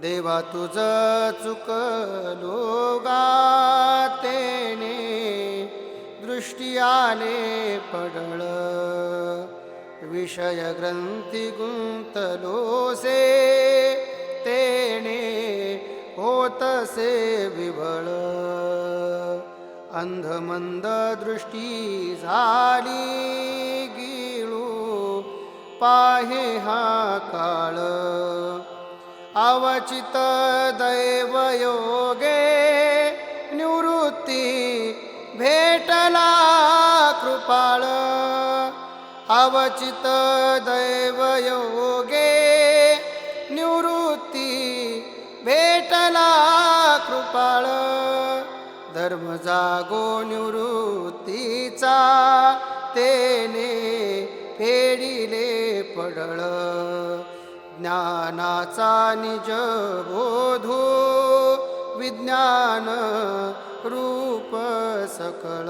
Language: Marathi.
देवा तुझ चुकलो गातेने दृष्टी आले पडळ. विषय ग्रंथी गुंतलो से तेने होतसे विभळ अंधमंद दृष्टी झाली गिळू पाहे हा काळ. अवचित दैवयोगे निवृत्ती भेटला कृपाळ। अवचित दैवयोगे निवृत्ती भेटला कृपाळ। धर्म जागो निवृत्तीचा तेने फेडिले पडळ। ज्ञानाचा निज बोधो विज्ञान रूप सकळ.